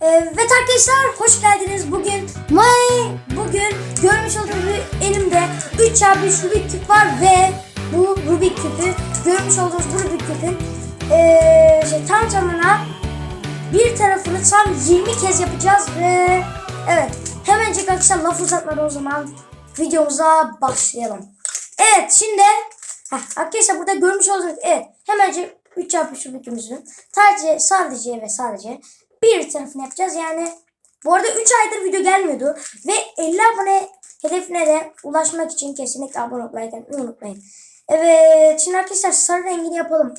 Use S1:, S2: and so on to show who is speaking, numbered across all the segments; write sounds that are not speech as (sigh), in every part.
S1: Evet ee, arkadaşlar hoş geldiniz. Bugün may bugün görmüş olduğunuz elimde 3 çarpı 3 Rubik küp var ve bu Rubik küpü görmüş olduğunuz bu Rubik küpün ee, şey, tam tamına bir tarafını tam 20 kez yapacağız ve evet hemencik arkadaşlar laf uzatmadan o zaman videomuza başlayalım. Evet şimdi heh, arkadaşlar burada görmüş olduğunuz evet hemencik 3 çarpı 3 Rubik küpümüzün sadece sadece ve sadece bir tarafını yapacağız. Yani bu arada 3 aydır video gelmiyordu. Ve 50 abone hedefine de ulaşmak için kesinlikle abone olmayı unutmayın. Evet şimdi arkadaşlar sarı rengini yapalım.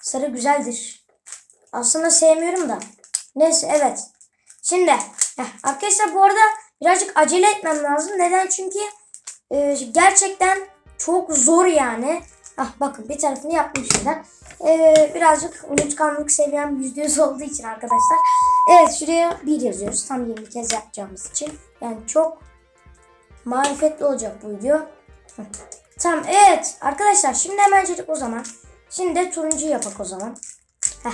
S1: Sarı güzeldir. Aslında sevmiyorum da. Neyse evet. Şimdi heh, arkadaşlar bu arada birazcık acele etmem lazım. Neden? Çünkü e, gerçekten çok zor yani. Ah bakın bir tarafını yapmışlar. Ee, birazcık unutkanlık seviyem %100 olduğu için arkadaşlar. Evet şuraya 1 yazıyoruz. Tam 20 kez yapacağımız için. Yani çok marifetli olacak bu video. Tamam evet arkadaşlar şimdi hemen hemencilik o zaman. Şimdi de turuncu yapak o zaman. Heh.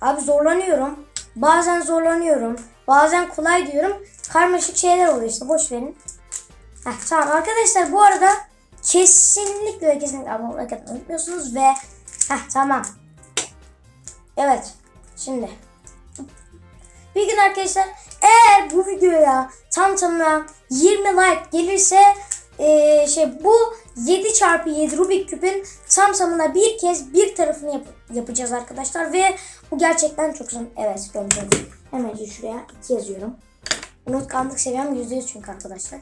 S1: Abi zorlanıyorum. Bazen zorlanıyorum. Bazen kolay diyorum. Karmaşık şeyler oluyor işte boş verin. Heh, tamam arkadaşlar bu arada kesinlikle ve kesinlikle abone olmayı unutmuyorsunuz ve heh, tamam. Evet şimdi bir gün arkadaşlar eğer bu videoya tam tamına 20 like gelirse ee, şey bu 7 çarpı 7 Rubik küpün tam tamına bir kez bir tarafını yap yapacağız arkadaşlar ve bu gerçekten çok zor. Evet gördüğünüz hemen şuraya 2 yazıyorum. Unutkanlık seviyem %100 çünkü arkadaşlar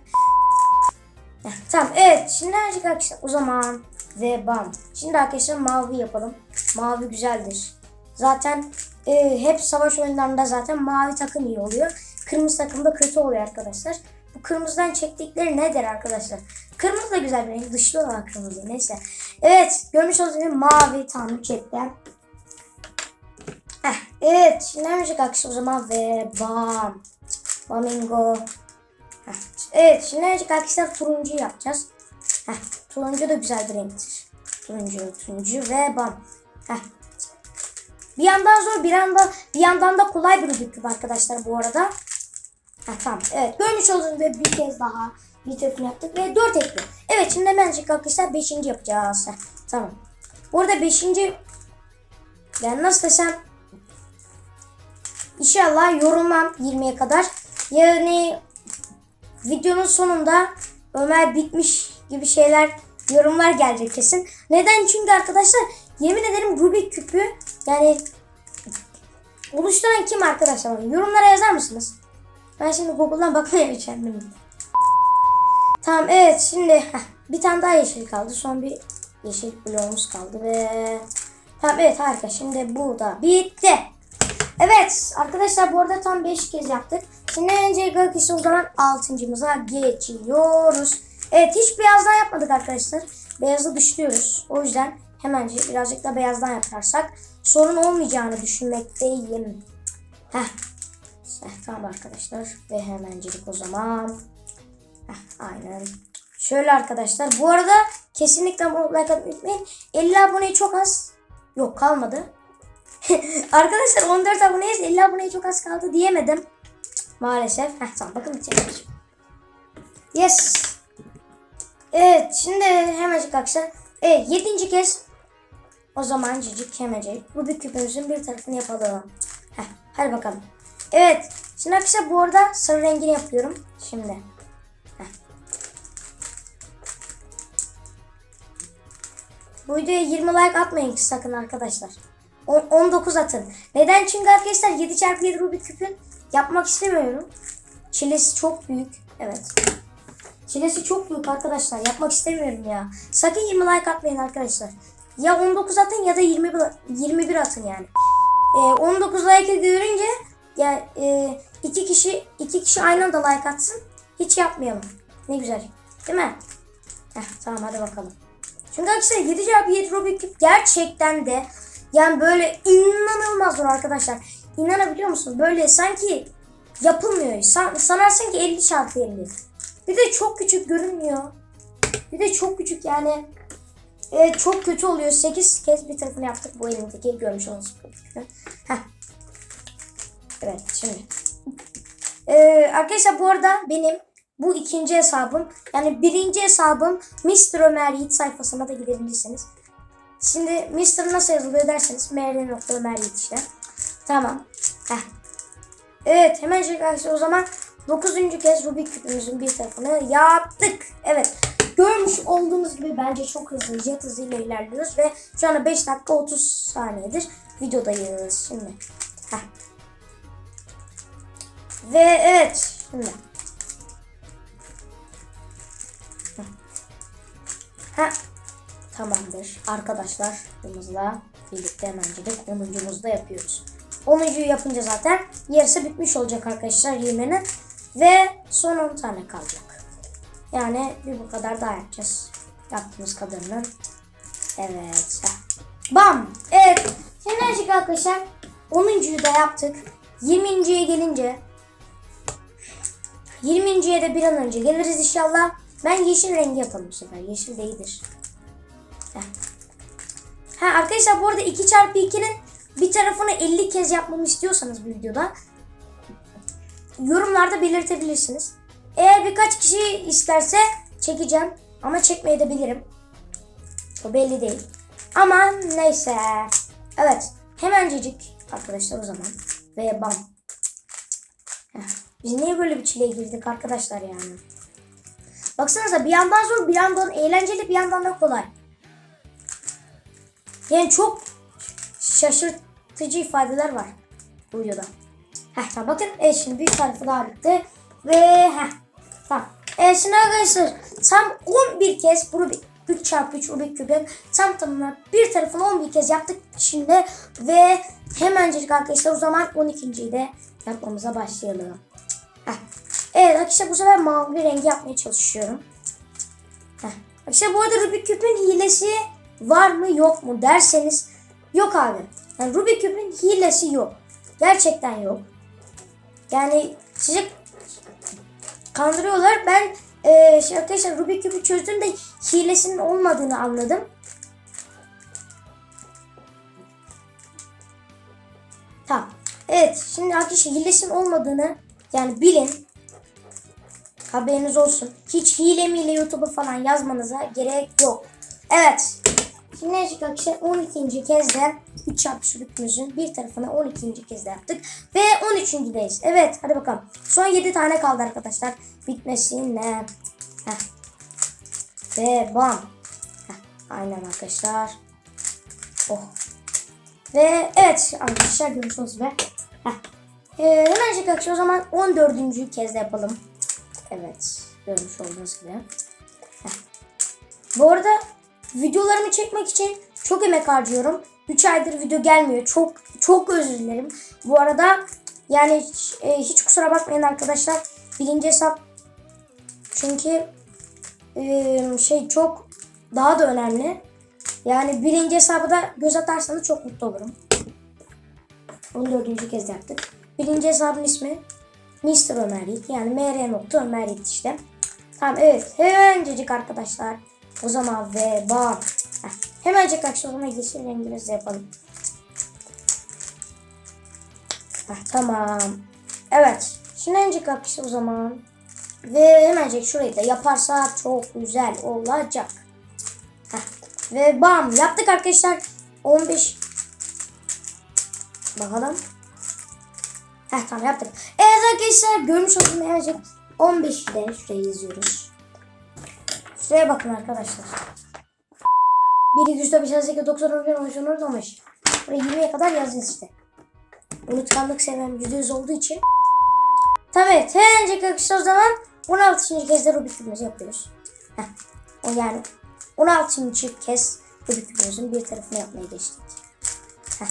S1: tamam evet şimdi arkadaşlar o zaman ve bam. Şimdi arkadaşlar mavi yapalım. Mavi güzeldir. Zaten e, hep savaş oyunlarında zaten mavi takım iyi oluyor. Kırmızı takım da kötü oluyor arkadaşlar. Bu kırmızıdan çektikleri nedir arkadaşlar? Kırmızı da güzel bir renk. Dışlı olan kırmızı. Neyse. Evet. Görmüş olduğunuz gibi mavi tam cepten. Evet. Şimdi arkadaşlar kalkış o zaman ve bam. Flamingo. Evet şimdi arkadaşlar turuncu yapacağız. Heh. Turuncu da güzel bir renktir. Turuncu, turuncu ve bam. Heh. Bir yandan zor bir yanda bir yandan da kolay bir Rubik arkadaşlar bu arada. Ha, tamam. Evet görmüş olduğunuz gibi bir kez daha bir töküm yaptık ve 4 ekli. Evet şimdi bence arkadaşlar 5. yapacağız. Ha, tamam. Bu arada 5. Yani nasıl desem inşallah yorulmam 20'ye kadar. Yani videonun sonunda Ömer bitmiş gibi şeyler yorumlar gelecek kesin. Neden? Çünkü arkadaşlar yemin ederim Rubik küpü yani oluşturan kim arkadaşlar? Yorumlara yazar mısınız? Ben şimdi Google'dan bakmaya üşendim. Tamam evet şimdi heh, bir tane daha yeşil kaldı. Son bir yeşil bloğumuz kaldı ve tamam evet harika şimdi bu da bitti. Evet arkadaşlar bu arada tam 5 kez yaptık. Şimdi önce gökyüzü o zaman altıncımıza geçiyoruz. Evet hiç beyazdan yapmadık arkadaşlar. Beyazı dışlıyoruz. O yüzden hemence birazcık da beyazdan yaparsak sorun olmayacağını düşünmekteyim. Heh. Heh tamam arkadaşlar. Ve hemencilik o zaman. Heh, aynen. Şöyle arkadaşlar. Bu arada kesinlikle abone like atmayı unutmayın. 50 aboneye çok az. Yok kalmadı. (laughs) arkadaşlar 14 aboneyiz. 50 aboneye çok az kaldı diyemedim. Maalesef. Heh, tamam bakın içeridir. Yes. Evet şimdi hemencik arkadaşlar. Evet yedinci kez. O zaman cicik hemencik. Rubik küpümüzün bir tarafını yapalım. Heh, hadi bakalım. Evet. Şimdi arkadaşlar bu arada sarı rengini yapıyorum. Şimdi. Heh. Bu videoya 20 like atmayın sakın arkadaşlar. 19 atın. Neden? Çünkü arkadaşlar 7 çarpı 7 Rubik küpün Yapmak istemiyorum. Çilesi çok büyük. Evet. Çilesi çok büyük arkadaşlar. Yapmak istemiyorum ya. Sakın 20 like atmayın arkadaşlar. Ya 19 atın ya da 20, 21 atın yani. E, 19 like görünce ya e, iki kişi iki kişi aynı anda like atsın. Hiç yapmayalım. Ne güzel. Değil mi? Heh, tamam hadi bakalım. Çünkü arkadaşlar 7 cevap 7 Rubik gerçekten de yani böyle inanılmaz zor arkadaşlar inanabiliyor musun? Böyle sanki yapılmıyor. San, sanarsın ki 50 çarpı 50. Bir de çok küçük görünmüyor. Bir de çok küçük yani. Evet çok kötü oluyor. 8 kez bir tarafını yaptık bu elimdeki görmüş olmanız. Evet şimdi. Ee, arkadaşlar bu arada benim bu ikinci hesabım. Yani birinci hesabım Mr. Ömer Yiğit sayfasına da gidebilirsiniz. Şimdi Mr. nasıl yazılıyor derseniz mr.ömeryiğit işte. Tamam. Heh. Evet hemen şey arkadaşlar o zaman 9. kez Rubik küpümüzün bir tarafını yaptık. Evet görmüş olduğunuz gibi bence çok hızlı jet hızıyla ilerliyoruz ve şu anda 5 dakika 30 saniyedir videodayız şimdi. Heh. Ve evet şimdi. Ha tamamdır arkadaşlar. Bununla birlikte hemencilik 10.muzda yapıyoruz. 10. yapınca zaten yarısı bitmiş olacak arkadaşlar yemenin. Ve son 10 tane kalacak. Yani bir bu kadar daha yapacağız. Yaptığımız kadarını. Evet. Bam. Evet. Şimdi açık arkadaşlar 10.yu da yaptık. 20.ye gelince 20.ye de bir an önce geliriz inşallah. Ben yeşil rengi yapalım bu sefer. Yeşil de iyidir. Ha arkadaşlar bu arada 2 çarpı 2'nin bir tarafını 50 kez yapmamı istiyorsanız bu videoda yorumlarda belirtebilirsiniz. Eğer birkaç kişi isterse çekeceğim ama çekmeye de bilirim. O belli değil. Ama neyse. Evet. Hemencecik arkadaşlar o zaman. Ve bam. Biz niye böyle bir çileye girdik arkadaşlar yani. Baksanıza bir yandan zor bir yandan eğlenceli bir yandan da kolay. Yani çok şaşırt sıkıcı ifadeler var bu videoda. Heh tamam bakın evet şimdi büyük sayfa daha bitti. Ve heh tamam. Evet şimdi arkadaşlar tam 11 kez bu Rubik 3 çarpı 3 Rubik kübün tam tamına bir tarafını 11 kez yaptık şimdi ve hemencik arkadaşlar o zaman 12.yi de yapmamıza başlayalım. Heh. Evet arkadaşlar bu sefer mavi rengi yapmaya çalışıyorum. Heh. Arkadaşlar bu arada Rubik küpün hilesi var mı yok mu derseniz yok abi. Yani Rubik küpün hilesi yok. Gerçekten yok. Yani sizi kandırıyorlar. Ben e, şey arkadaşlar Rubik küpü çözdüm de hilesinin olmadığını anladım. Tamam. Evet şimdi arkadaşlar hilesinin olmadığını yani bilin. Haberiniz olsun. Hiç hile miyle YouTube'a falan yazmanıza gerek yok. Evet. Binlerce arkadaşlar 12. kez de 3 çarpışı bitmişin bir tarafına 12. kez de yaptık. Ve 13. deyiz. Evet hadi bakalım. Son 7 tane kaldı arkadaşlar. Bitmesine. Heh. Ve bam. Heh. Aynen arkadaşlar. Oh. Ve evet arkadaşlar görüşmek üzere. Heh. Ee, hemen arkadaşlar o zaman 14. kez de yapalım. Evet. Görmüş olduğunuz gibi. Heh. Bu arada Videolarımı çekmek için çok emek harcıyorum. 3 aydır video gelmiyor. Çok çok özür dilerim. Bu arada yani e, hiç kusura bakmayın arkadaşlar. Birinci hesap çünkü e, şey çok daha da önemli. Yani birinci hesabı da göz atarsanız çok mutlu olurum. Bunu dördüncü kez yaptık. Birinci hesabın ismi Mr. Ömer Yiğit. Yani mr.ömer Yiğit işte. Tamam evet hemencecik arkadaşlar. O zaman ve bak. hemence Hemencik akşamına yeşil rengimizi yapalım. Heh, tamam. Evet. Şimdi hemencik akışı o zaman. Ve hemencik şurayı da yaparsak çok güzel olacak. Heh. Ve bam yaptık arkadaşlar. 15 Bakalım. Heh tamam yaptık. Evet arkadaşlar görmüş olduğunuz hemencik 15'de şurayı yazıyoruz. Şuraya bakın arkadaşlar. Biri güçte bir şansiyet 90 11 13 Buraya 20'ye kadar yazacağız işte. Unutkanlık seviyem %100 olduğu için. Tabi evet, her o zaman 16. kez de Rubik kümesi yapıyoruz. Heh. O yani 16. kez Rubik kümesinin bir tarafını yapmaya geçtik. Heh.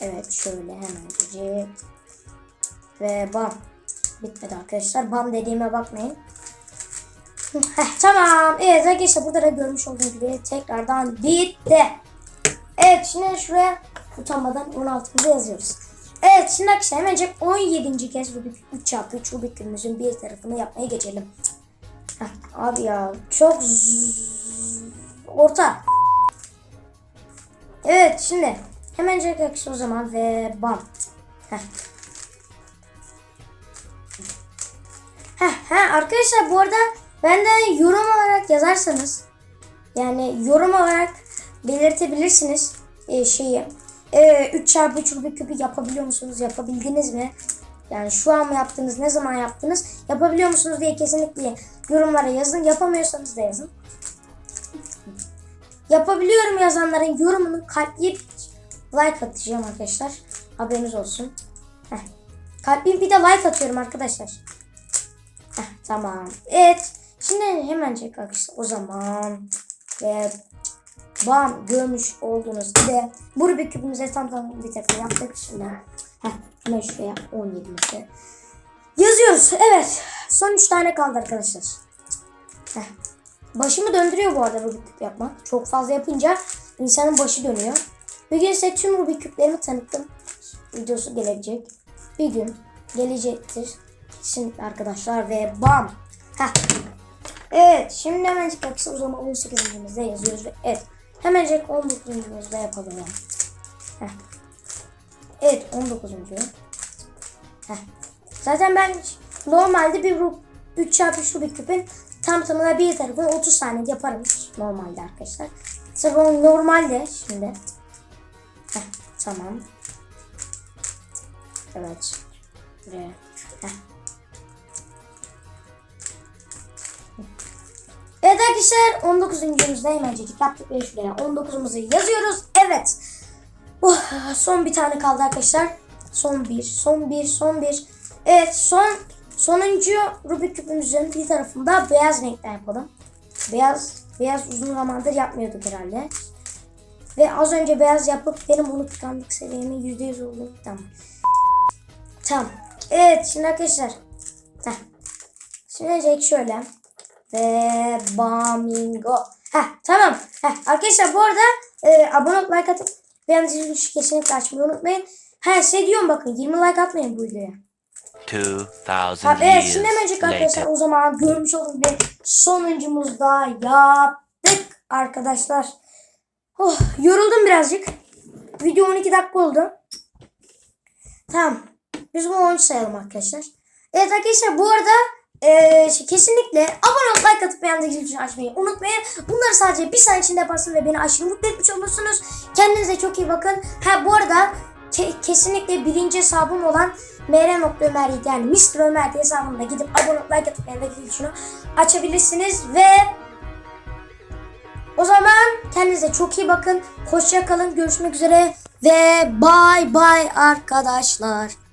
S1: Evet şöyle hemen gidecek. Ve bam. Bitmedi arkadaşlar. Bam dediğime bakmayın. Heh, tamam. Evet arkadaşlar burada da görmüş olduğunuz gibi tekrardan bitti. Evet şimdi şuraya utanmadan 16'mızı yazıyoruz. Evet şimdi arkadaşlar hemencek 17. kez Rubik 3 çarpı 3 Rubik günümüzün bir tarafını yapmaya geçelim. Heh, abi ya çok orta. Evet şimdi hemencek arkadaşlar o zaman ve bam. Heh. Heh, heh, arkadaşlar bu arada ben yorum olarak yazarsanız yani yorum olarak belirtebilirsiniz e, şeyi. E, 3 çarpı 3 bir küpü yapabiliyor musunuz? Yapabildiniz mi? Yani şu an mı yaptınız? Ne zaman yaptınız? Yapabiliyor musunuz diye kesinlikle yorumlara yazın. Yapamıyorsanız da yazın. Yapabiliyorum yazanların yorumunu kalpleyip like atacağım arkadaşlar. Haberiniz olsun. Kalbim bir de like atıyorum arkadaşlar. Heh, tamam. Evet. Şimdi hemen çek arkadaşlar. O zaman ve bam görmüş olduğunuz gibi bu Rubik küpümüze tam tam bir tekrar yaptık. Şimdi heh, hemen şuraya 17 işte. Yazıyoruz. Evet. Son 3 tane kaldı arkadaşlar. Heh. Başımı döndürüyor bu arada Rubik küp yapmak. Çok fazla yapınca insanın başı dönüyor. Bir gün size tüm Rubik küplerimi tanıttım. Videosu gelecek. Bir gün gelecektir. kesin arkadaşlar ve bam. Heh. Evet şimdi hemencik aksa o zaman 18. bölümümüzde yazıyoruz. Evet hemencik 19. bölümümüzde yapalım. Heh. Evet 19. Heh. Zaten ben normalde bir 3 çarpı şu bir küpün tam tamına bir tarafını 30 saniye yaparım normalde arkadaşlar. Tabii normalde şimdi. Heh, tamam. Evet. Buraya. Heh. Evet arkadaşlar 19. videomuzda hemen çekip yaptık ve şuraya 19'umuzu yazıyoruz. Evet. Oh, son bir tane kaldı arkadaşlar. Son bir, son bir, son bir. Evet son sonuncu Rubik küpümüzün bir tarafında beyaz renkten yapalım. Beyaz beyaz uzun zamandır yapmıyorduk herhalde. Ve az önce beyaz yapıp benim unutkanlık seviyemin %100 oldu tamam. Tamam. Evet şimdi arkadaşlar. Heh. Şimdi şöyle ve Bamingo. Heh tamam. Heh, arkadaşlar bu arada e, abone olup like atıp beğendiğiniz için kesinlikle açmayı unutmayın. Her şey diyorum bakın 20 like atmayın bu videoya. 2000 ha, evet, şimdi önceki arkadaşlar o zaman görmüş olduğunuz bir sonuncumuz da yaptık arkadaşlar. Oh, yoruldum birazcık. Video 12 dakika oldu. Tamam. Biz bunu 10 sayalım arkadaşlar. Evet arkadaşlar bu arada ee, kesinlikle abone olup like atıp beğendiğiniz zilini açmayı unutmayın. Bunları sadece bir saniye içinde yaparsınız ve beni aşırı mutlu etmiş olursunuz. Kendinize çok iyi bakın. Ha bu arada ke- kesinlikle birinci hesabım olan mr.ömer yani Mr. Ömer hesabımda gidip abone olup like atıp beğendiğiniz zilini açabilirsiniz ve o zaman kendinize çok iyi bakın. Hoşça kalın. Görüşmek üzere ve bay bay arkadaşlar.